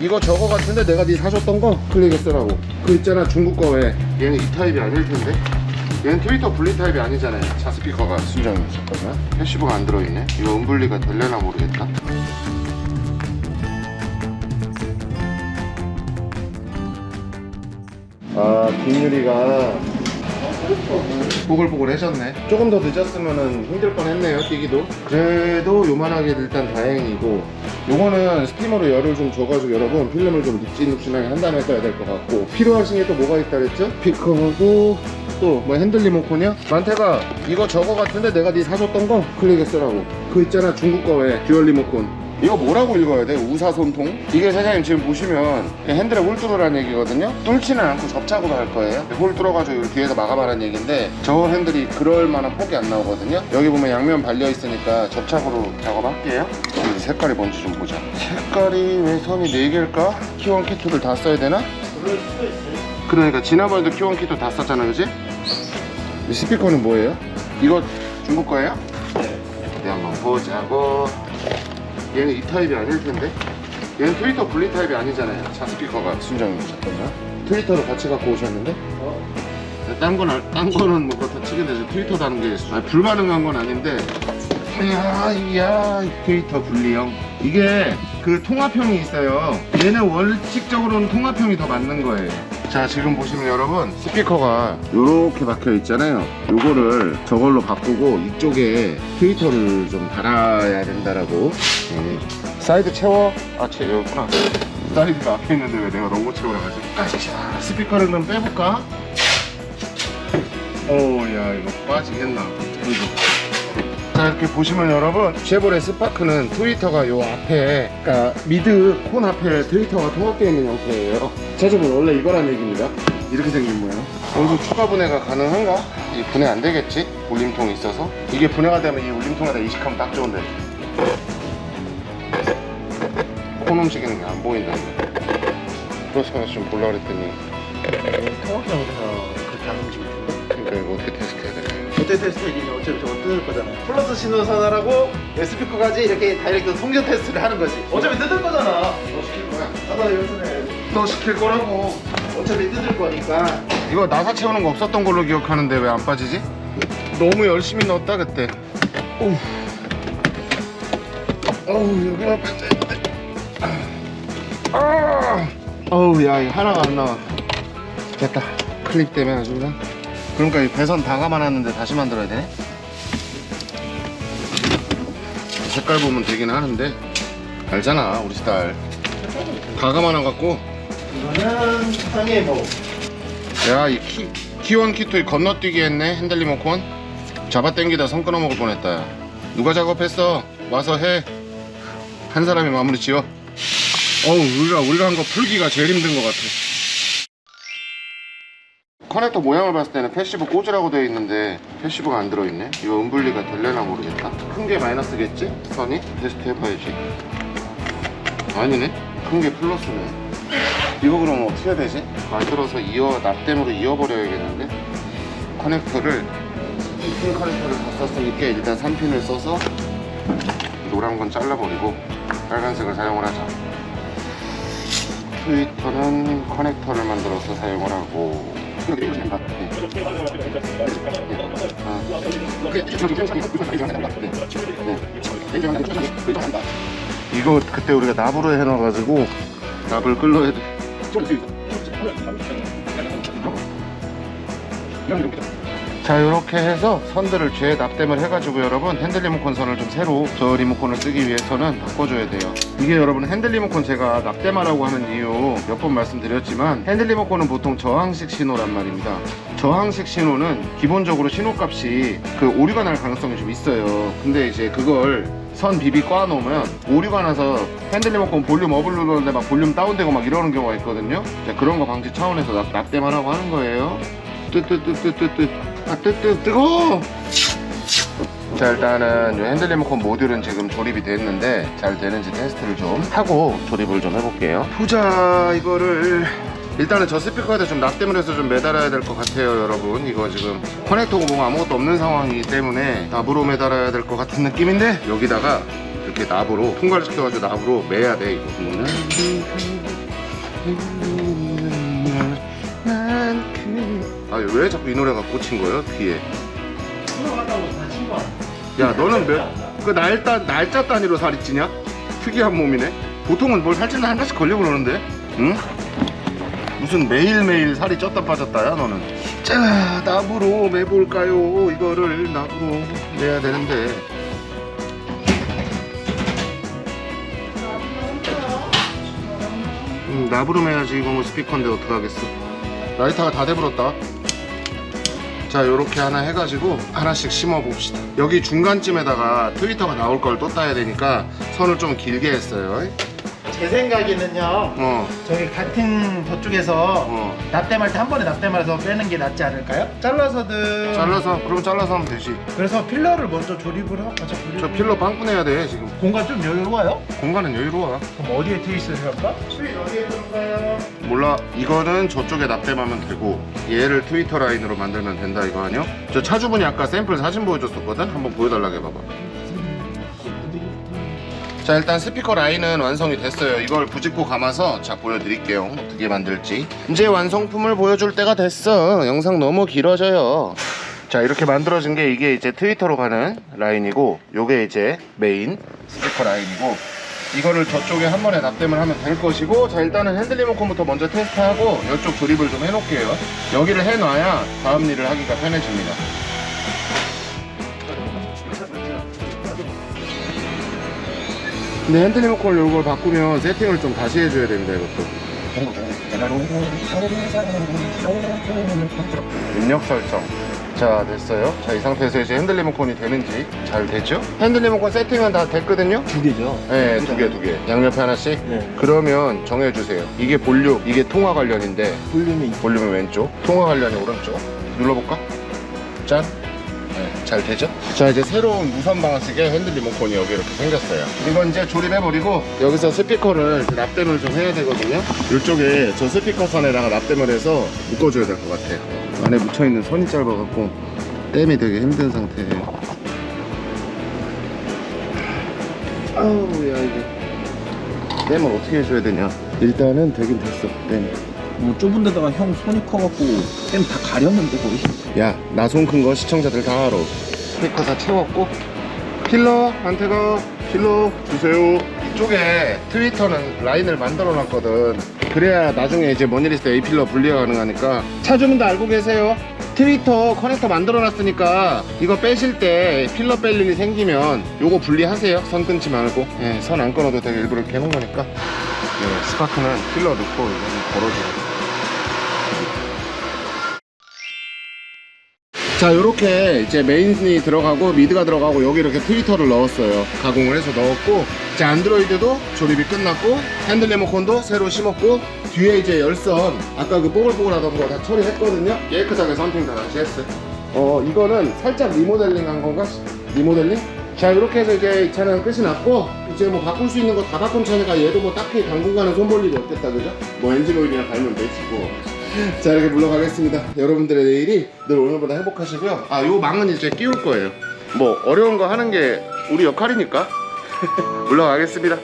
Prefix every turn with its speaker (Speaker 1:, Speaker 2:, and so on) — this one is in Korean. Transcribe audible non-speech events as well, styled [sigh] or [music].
Speaker 1: 이거 저거 같은데 내가 네 사줬던 거 클릭했으라고. 그 있잖아 중국 거 왜? 얘는 이 타입이 아닐 텐데. 얘는 트위터 분리 타입이 아니잖아요. 자 스피커가. 순정이 잠깐만 패시브가 안 들어있네. 이거 음분리가 될려나 모르겠다. 아 김유리가 보글보글해졌네 조금 더 늦었으면 힘들 뻔했네요 뛰기도 그래도 요만하게 일단 다행이고 요거는 스티머로 열을 좀 줘가지고 여러분 필름을 좀 눅진눅진하게 한 다음에 떠야 될 것 같고 필요하신 게 또 뭐가 있다 그랬죠? 피커하고 또뭐 핸들 리모컨이요? 만태가 이거 저거 같은데 내가 네 사줬던 거 클릭했으라고 그 있잖아 중국 거 왜 듀얼 리모컨 이거 뭐라고 읽어야 돼? 우사손통? 이게 사장님 지금 보시면 핸들에 홀 뚫으라는 얘기거든요? 뚫지는 않고 접착으로 할 거예요 홀 뚫어가지고 뒤에서 막아봐라는 얘기인데 저 핸들이 그럴 만한 폭이 안 나오거든요 여기 보면 양면 발려 있으니까 접착으로 작업할게요 색깔이 뭔지 좀 보자 색깔이 왜 선이 4개일까? 키원 키트를 다 써야 되나?
Speaker 2: 그럴 수도 있어요.
Speaker 1: 그러니까 지난번에도 키원 키트 다 썼잖아 그지? 이 스피커는 뭐예요? 이거 중국 거예요? 네 한번 보자고 얘는 이 타입이 아닐 텐데? 얘는 트위터 분리 타입이 아니잖아요. 차 스피커가 순정이 잠깐만 트위터로 같이 갖고 오셨는데?
Speaker 2: 어?
Speaker 1: 딴 거는 딴 거는 뭐 그렇다 치게 되죠 트위터 다는 게 아니, 불가능한 건 아닌데. 야, 야 트위터 분리형. 이게 그 통합형이 있어요. 얘는 원칙적으로는 통합형이 더 맞는 거예요 자 지금 보시면 여러분 스피커가 요렇게 박혀 있잖아요. 요거를 저걸로 바꾸고 이쪽에 트위터를 좀 달아야 된다라고. 네. 사이드 채워? 아채 여기구나. 사이드가 앞에 있는데 왜 내가 로고 채우라 가지고 아, 스피커를 그럼 빼볼까? 오야 이거 빠지겠나? 이거. 자 이렇게 보시면 여러분 쉐보레 스파크는 트위터가 요 앞에 그러니까 미드 콘 앞에 트위터가 통합되어 있는 형태예요. 제조분 원래 이거란 얘기입니다. 이렇게 생긴 모양 여기서 추가 분해가 가능한가? 이 분해 안 되겠지? 울림통이 있어서? 이게 분해가 되면 이 울림통에다 이식하면 딱 좋은데. 콘 움직이는 게 안 보인다는데 그래서 좀 볼라 그랬더니.
Speaker 2: 통합형에서 그렇게 안 움직이는데.
Speaker 1: 그러니까 이거 어떻게 테스트 해야 되나
Speaker 2: 어때 테스트 얘기는 어차피 저거 뜯을 거잖아요. 플러스 신호 선언하고 스피커까지 이렇게 다이렉트 송전 테스트를 하는 거지. 어차피 뜯을 거잖아.
Speaker 1: 너 시킬 거야?
Speaker 2: 나도 요즘에
Speaker 1: 너 시킬 거라고
Speaker 2: 어차피 뜯을 거니까.
Speaker 1: 이거 나사 채우는 거 없었던 걸로 기억하는데 왜 안 빠지지? 너무 열심히 넣었다 그때. 어우, 어우 여기 아픈데. 아, 어우 야 이거 하나가 안 나와. 됐다. 클립 때문에 아주 그냥. 그러니까 이 배선 다 감아놨는데 다시 만들어야 되네. 색깔 보면 되긴 하는데 알잖아 우리 스타일. 다 감아놔갖고
Speaker 2: 이거는 세상에 뭐
Speaker 1: 야, 이 키, 키원 키토이 건너뛰기 했네, 핸들 리모컨. 잡아 당기다 손 끊어 먹을 뻔했다. 야. 누가 작업했어? 와서 해. 한 사람이 마무리 지어. 어우, 우리가, 우리가 한 거 풀기가 제일 힘든 것 같아. 커넥터 모양을 봤을 때는 패시브 꽂으라고 되어 있는데 패시브가 안 들어있네? 이거 음분리가 될려나 모르겠다. 큰 게 마이너스겠지? 선이? 테스트 해봐야지. 아니네? 큰 게 플러스네. 이거 그럼 어떻게 해야 되지? 만들어서 이어 납땜으로 이어버려야겠는데? 커넥터를 이큰 커넥터를 다 썼으니까 일단 3핀을 써서 노란 건 잘라버리고 빨간색을 사용을 하자. 트위터는 커넥터를 만들어서 사용을 하고 이거 그때 우리가 납으로 해놔가지고 납을 끌러야 돼. 자 이렇게 해서 선들을 죄 납땜을 해가지고 여러분 핸들 리모컨 선을 좀 새로 저 리모컨을 쓰기 위해서는 바꿔줘야 돼요. 이게 여러분 핸들 리모컨 제가 납땜하라고 하는 이유 몇 번 말씀드렸지만 핸들 리모컨은 보통 저항식 신호란 말입니다. 저항식 신호는 기본적으로 신호값이 그 오류가 날 가능성이 좀 있어요. 근데 이제 그걸 선 비비 꽈놓으면 오류가 나서 핸들 리모컨 볼륨 업을 누르는데 막 볼륨 다운되고 막 이러는 경우가 있거든요. 자, 그런 거 방지 차원에서 납, 납땜하라고 하는 거예요. 뜨뜨뜨뜨뜨뜨 아 뜨 뜨 뜨거 자 일단은 이 핸들 리모컨 모듈은 지금 조립이 됐는데 잘 되는지 테스트를 좀 하고 조립을 좀 해볼게요. 보자 이거를. 일단은 저 스피커에다 좀 납땜을 해서 좀 매달아야 될 것 같아요 여러분. 이거 지금 커넥터고 뭐가 아무것도 없는 상황이기 때문에 납으로 매달아야 될 것 같은 느낌인데 여기다가 이렇게 납으로 통과를 시켜가지고 납으로 매야 돼 이거 아왜 자꾸 이 노래가 꽂힌 거예요 귀에?
Speaker 2: 야
Speaker 1: 너는 몇 그 날짜 날짜 단위로 살이 찌냐? 특이한 몸이네. 보통은 뭘 살찌는 하나씩 걸려 그러는데 응? 무슨 매일매일 살이 쪘다 빠졌다야 너는? 자 나무로 매볼까요? 이거를 나무로 내야 되는데. 음, 나무로 매야지 이거 뭐 스피커인데 어떡하겠어. 라이터가 다 돼버렸다 자 요렇게 하나 해가지고 하나씩 심어 봅시다. 여기 중간쯤에다가 트위터가 나올 걸 또 따야 되니까 선을 좀 길게 했어요
Speaker 2: 제 생각에는요.
Speaker 1: 어
Speaker 2: 저기 같은 저쪽에서
Speaker 1: 어.
Speaker 2: 납땜할 때 한 번에 납땜해서 빼는 게 낫지 않을까요? 잘라서든
Speaker 1: 잘라서 그럼 잘라서 하면 되지
Speaker 2: 그래서 필러를 먼저 조립을 하고 가자 조립
Speaker 1: 저 필러 빵꾸내야 돼 지금
Speaker 2: 공간 좀 여유로워요?
Speaker 1: 공간은 여유로워
Speaker 2: 그럼 어디에 트위스를 할까? 트윗 어디에 할까요?
Speaker 1: 몰라 이거는 저쪽에 납땜하면 되고 얘를 트위터 라인으로 만들면 된다 이거 아니요? 저 차주분이 아까 샘플 사진 보여줬었거든? 한번 보여달라고 해봐봐 자 일단 스피커 라인은 완성이 됐어요. 이걸 부직포 감아서 자 보여드릴게요. 어떻게 만들지? 이제 완성품을 보여줄 때가 됐어. 영상 너무 길어져요. 자 이렇게 만들어진 게 이게 이제 트위터로 가는 라인이고 요게 이제 메인 스피커 라인이고 이거를 저쪽에 한 번에 납땜을 하면 될 것이고 자 일단은 핸들 리모컨부터 먼저 테스트하고 이쪽 조립을 좀 해놓을게요. 여기를 해놔야 다음 일을 하기가 편해집니다 근데 핸들 리모컨을 이걸 바꾸면 세팅을 좀 다시 해줘야 됩니다 이것도 입력 설정 자 됐어요 자 이 상태에서 이제 핸들 리모컨이 되는지 잘 됐죠? 핸들 리모컨 세팅은 다 됐거든요
Speaker 2: 두 개죠.
Speaker 1: 네, 두 개, 두 개. 양옆에 하나씩?
Speaker 2: 네.
Speaker 1: 그러면 정해주세요. 이게 볼륨, 이게 통화 관련인데,
Speaker 2: 볼륨이
Speaker 1: 볼륨은 왼쪽, 통화 관련이 오른쪽. 눌러볼까? 짠. 네, 잘 되죠? 자, 이제 새로운 무선 방식의 핸들 리모컨이 여기 이렇게 생겼어요. 이건 이제 조립해버리고, 여기서 스피커를 납땜을 좀 해야 되거든요. 이쪽에 저 스피커 선에다가 납땜을 해서 묶어줘야 될 것 같아요. 안에 묻혀있는 선이 짧아갖고, 땜이 되게 힘든 상태예요. 아우 야 이게 땜을 어떻게 해줘야 되냐 일단은 되긴 됐어 땜
Speaker 3: 뭐 좁은 데다가 형 손이 커갖고 땜 다 가렸는데 거의
Speaker 1: 야, 나 손 큰 거 시청자들 다 알아. 스피커 다 채웠고. 필러, 안테가, 필러 주세요. 이쪽에 트위터는 라인을 만들어 놨거든. 그래야 나중에 이제 뭔일 있을 때 A 필러 분리가 가능하니까. 차주분도 알고 계세요. 트위터 커넥터 만들어 놨으니까 이거 빼실 때 필러 뺄 일이 생기면 요거 분리하세요. 선 끊지 말고. 예, 선 안 끊어도 되게 일부러 이렇게 해놓은 거니까. 예, 스파크는 필러 넣고 이거는 걸어줘요. 자 이렇게 이제 메인이 들어가고 미드가 들어가고 여기 이렇게 트위터를 넣었어요 가공을 해서 넣었고 이제 안드로이드도 조립이 끝났고 핸들 리모컨도 새로 심었고 뒤에 이제 열선 아까 그 뽀글뽀글하던 거 다 처리했거든요 깨끗하게 선팅 다 다시 했어요 어 이거는 살짝 리모델링 한 건가? 리모델링? 자 이렇게 해서 이제 이 차는 끝이 났고 이제 뭐 바꿀 수 있는 거 다 바꾼 차니까 얘도 뭐 딱히 당분간은 손 볼 일이 없겠다 그죠? 뭐 엔진 오일이나 갈면 되지 뭐 [laughs] 자 이렇게 물러가겠습니다. 여러분들의 내일이 늘 오늘보다 행복하시고요. 아 요 망은 이제 끼울 거예요. 뭐 어려운 거 하는 게 우리 역할이니까. [laughs] 물러가겠습니다